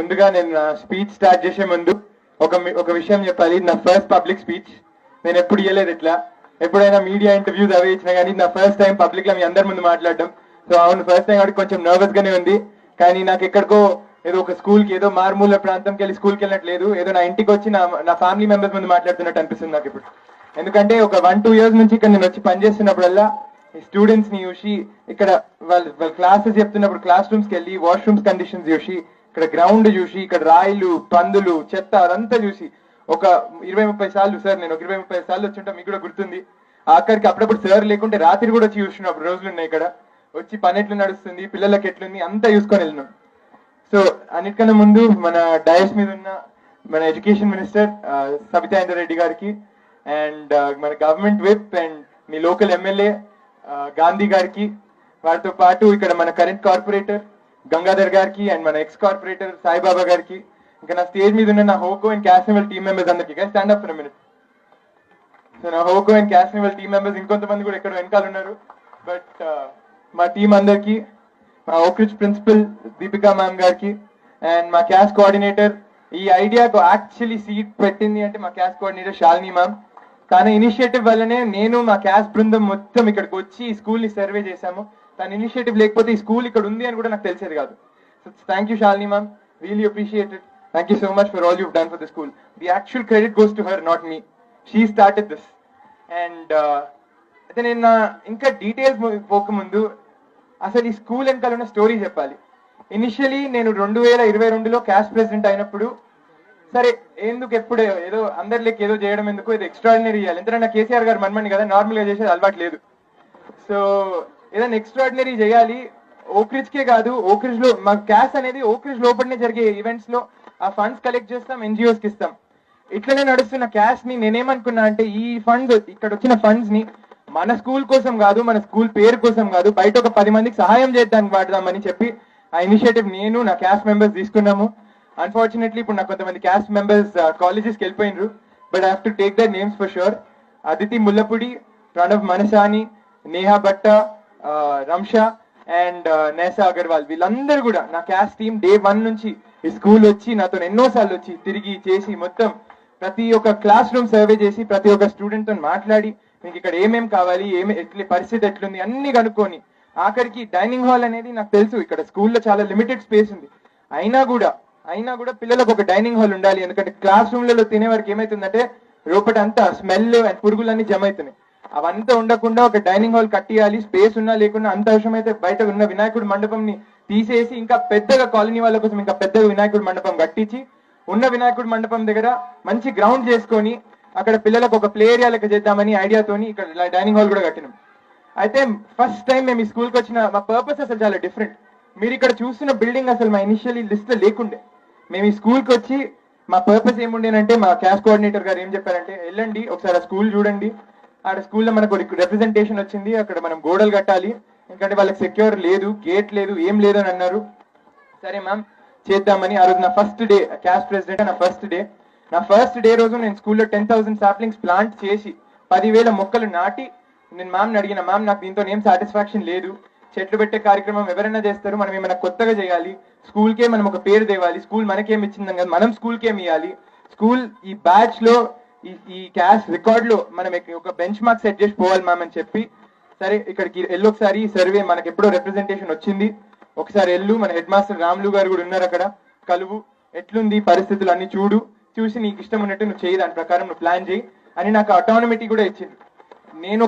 ముందుగా నేను నా స్పీచ్ స్టార్ట్ చేసే ముందు ఒక ఒక విషయం చెప్పాలి. నా ఫస్ట్ పబ్లిక్ స్పీచ్ నేను ఎప్పుడు ఇవ్వలేదు ఇట్లా. ఎప్పుడైనా మీడియా ఇంటర్వ్యూస్ అవి ఇచ్చినా కానీ నా ఫస్ట్ టైం పబ్లిక్లో మీ అందరి ముందు మాట్లాడడం. సో అవును ఫస్ట్ టైం కాబట్టి కొంచెం నర్వస్ గానే ఉంది. కానీ నాకు ఎక్కడికో ఏదో ఒక స్కూల్కి ఏదో మారుమూల ప్రాంతంకి వెళ్ళి స్కూల్కి వెళ్ళట్లేదు ఏదో నా ఇంటికి వచ్చి నా నా ఫ్యామిలీ మెంబర్స్ ముందు మాట్లాడుతున్నట్టు అనిపిస్తుంది నాకు ఇప్పుడు. ఎందుకంటే ఒక వన్ టూ ఇయర్స్ నుంచి ఇక్కడ నేను వచ్చి పనిచేస్తున్నప్పుడల్లా ఈ స్టూడెంట్స్ని చూసి ఇక్కడ వాళ్ళ వాళ్ళ క్లాసెస్ చెప్తున్నప్పుడు క్లాస్ రూమ్స్కి వెళ్ళి వాష్రూమ్స్ కండిషన్స్ చూసి ఇక్కడ గ్రౌండ్ చూసి ఇక్కడ రాయిలు పందులు చెత్త అదంతా చూసి. ఒక ఇరవై ముప్పై సార్లు సార్ నేను ఒక ఇరవై ముప్పై సార్లు వచ్చింటా మీకు కూడా గుర్తుంది. ఆఖరికి అప్పుడప్పుడు సార్ లేకుంటే రాత్రి కూడా వచ్చి చూసినప్పుడు రోజులు ఉన్నాయి ఇక్కడ. వచ్చి పని ఎట్లా నడుస్తుంది పిల్లలకి ఎట్లుంది అంతా చూసుకొని వెళ్ళినాం. సో అన్నిటికన్నా ముందు మన డయస్ మీద ఉన్న మన ఎడ్యుకేషన్ మినిస్టర్ సబితా రెడ్డి గారికి అండ్ మన గవర్నమెంట్ విప్ అండ్ మీ లోకల్ ఎమ్మెల్యే గాంధీ గారికి వారితో పాటు ఇక్కడ మన కరెంట్ కార్పొరేటర్ గంగాధర్ గారికి అండ్ మన ఎక్స్ కార్పొరేటర్ సాయిబాబా గారికి. ఇంకా నా స్టేజ్ మీద ఉన్న నా హోకో అండ్ క్యాసినల్ టీమ్ మెంబర్స్ అందరికి stand up for minute so నా హోకో అండ్ క్యాసినల్ టీమ్ మెంబర్స్ ఇంకొంతమంది కూడా ఎక్కడ వెనకాల ఉన్నారు. బట్ uh, మా టీం అందరికి మా ఓక్రిచ్ ప్రిన్సిపల్ దీపికా మ్యామ్ గారికి అండ్ మా క్యాష్ కోఆర్డినేటర్ ఈ ఐడియాకు యాక్చువల్లీ సీట్ పెట్టింది అంటే మా క్యాష్ కోఆర్డినేటర్ శాలిని మ్యామ్ తన ఇనిషియేటివ్ వల్లనే నేను మా క్యాష్ బృందం మొత్తం ఇక్కడికి వచ్చి ఈ స్కూల్ని సర్వే చేశాము. తన ఇనిషియేటివ్ లేకపోతే ఈ స్కూల్ ఇక్కడ ఉంది అని కూడా నాకు తెలిసేది కాదు. So thank you Shalini ma'am really appreciated thank you so much for all you done for the school the actual credit goes to her not me she started this and అయితే నేను నా ఇంకా డీటెయిల్స్ పోకముందు అసలు ఈ school వెనకాల ఉన్న story చెప్పాలి. Initially నేను రెండు వేల ఇరవై రెండులో క్యాష్ ప్రెసిడెంట్ అయినప్పుడు సరే ఎందుకు ఎప్పుడు ఏదో అందరిలోకి ఏదో చేయడం ఎందుకు? ఇది ఎక్స్ట్రాడినరీ చేయాలి ఎందుకంటే నా కేసీఆర్ గారు మనమని కదా నార్మల్గా చేసేది అలవాటు లేదు. సో ఏదైనా ఎక్స్ట్రాడినరీ చేయాలి ఓక్రిజ్ కే కాదు ఓక్రిజ్లో మా క్యాష్ అనేది ఓక్రిజ్ లోపలనే జరిగే ఈవెంట్స్లో ఆ ఫండ్స్ కలెక్ట్ చేస్తాం ఎన్జిఓస్కి ఇస్తాం. ఇట్లనే నడుస్తున్న క్యాష్ని నేనేమనుకున్నా అంటే ఈ ఫండ్ ఇక్కడ వచ్చిన ఫండ్స్ని మన స్కూల్ కోసం కాదు మన స్కూల్ పేరు కోసం కాదు బయట ఒక పది మందికి సహాయం చేద్దానికి వాడదామని చెప్పి ఆ ఇనిషియేటివ్ నేను నా క్యాస్ట్ మెంబర్స్ తీసుకున్నాము. అన్ఫార్చునేట్లీ ఇప్పుడు నాకు కొంతమంది క్యాస్ట్ మెంబర్స్ కాలేజెస్కి వెళ్ళిపోయినరు. But have to take their names for sure Aditi Mullapudi Pranav Manasani Neha Bhatta Ramsha and Nesa Agarwal. వీళ్ళందరూ కూడా నా క్యాస్ట్ టీమ్ డే వన్ నుంచి ఈ స్కూల్ వచ్చి నాతో ఎన్నో సార్లు వచ్చి తిరిగి చేసి మొత్తం ప్రతి ఒక్క క్లాస్ రూమ్ సర్వే చేసి ప్రతి ఒక్క స్టూడెంట్తో మాట్లాడి మీకు ఇక్కడ ఏమేం కావాలి ఏమి ఎట్ల పరిస్థితి ఎట్లుంది అన్ని కనుక్కొని ఆఖరికి డైనింగ్ హాల్ అనేది నాకు తెలుసు. ఇక్కడ స్కూల్లో చాలా లిమిటెడ్ స్పేస్ ఉంది. అయినా కూడా అయినా కూడా పిల్లలకు ఒక డైనింగ్ హాల్ ఉండాలి. ఎందుకంటే క్లాస్ రూమ్లలో తినే వరకు ఏమైతుందంటే లోపల అంతా స్మెల్ అండ్ పురుగులన్నీ జమ అవుతున్నాయి. అవంతా ఉండకుండా ఒక డైనింగ్ హాల్ కట్టియాలి స్పేస్ ఉన్నా లేకున్నా అంత అవసరం అయితే బయట ఉన్న వినాయకుడి మండపంని తీసేసి ఇంకా పెద్దగా కాలనీ వాళ్ళ కోసం ఇంకా పెద్దగా వినాయకుడి మండపం కట్టించి ఉన్న వినాయకుడి మండపం దగ్గర మంచి గ్రౌండ్ చేసుకొని అక్కడ పిల్లలకు ఒక ప్లే ఏరియా లెక్క చేద్దామని ఐడియాతోని ఇక్కడ డైనింగ్ హాల్ కూడా కట్టినాం. అయితే ఫస్ట్ టైం మేము ఈ స్కూల్కి వచ్చిన మా పర్పస్ అసలు చాలా డిఫరెంట్ మీరు ఇక్కడ చూస్తున్న బిల్డింగ్ అసలు మా ఇనిషియలీ లిస్ట్ లేకుండే. మేము ఈ స్కూల్కి వచ్చి మా పర్పస్ ఏముండేనంటే మా క్లాస్ కోఆర్డినేటర్ గారు ఏం చెప్పారంటే వెళ్ళండి ఒకసారి ఆ స్కూల్ చూడండి ఆడ స్కూల్లో మనకు రిప్రజెంటేషన్ వచ్చింది. అక్కడ మనం గోడలు కట్టాలి. ఎందుకంటే వాళ్ళకి సెక్యూర్ లేదు గేట్ లేదు ఏం లేదు అని అన్నారు. సరే మ్యామ్ చేద్దామని. ఆ రోజు నా ఫస్ట్ డే క్యాష్ ప్రెసిడెంట్ నా ఫస్ట్ డే నా ఫస్ట్ డే రోజు నేను స్కూల్లో టెన్ థౌసండ్ సాప్లింగ్స్ ప్లాంట్ చేసి పదివేల మొక్కలు నాటి నేను మ్యామ్ని అడిగిన మ్యామ్ నాకు దీంతో ఏం సాటిస్ఫాక్షన్ లేదు. చెట్లు పెట్టే కార్యక్రమం ఎవరైనా చేస్తారు. మనం ఏమైనా కొత్తగా చేయాలి. స్కూల్కే మనం ఒక పేరు తేవాలి. స్కూల్ మనకేం ఇచ్చిందని కదా మనం స్కూల్కి ఏమి ఇవ్వాలి స్కూల్ ఈ బ్యాచ్లో ఈ ఈ క్యాష్ రికార్డులు మనం ఒక బెంచ్ మార్క్ సెట్ చేసి పోవాలి మ్యామ్ అని చెప్పి సరే ఇక్కడికి వెళ్ళి ఒకసారి సర్వే మనకి ఎప్పుడో రిప్రజెంటేషన్ వచ్చింది. ఒకసారి ఎల్లు మన హెడ్ మాస్టర్ రాములు గారు కూడా ఉన్నారు అక్కడ. కలువు ఎట్లుంది పరిస్థితులు అన్ని చూడు. చూసి నీకు ఇష్టం ఉన్నట్టు నువ్వు చేయి దాని ప్రకారం నువ్వు ప్లాన్ చేయి అని నాకు అటానమిటీ కూడా ఇచ్చింది. నేను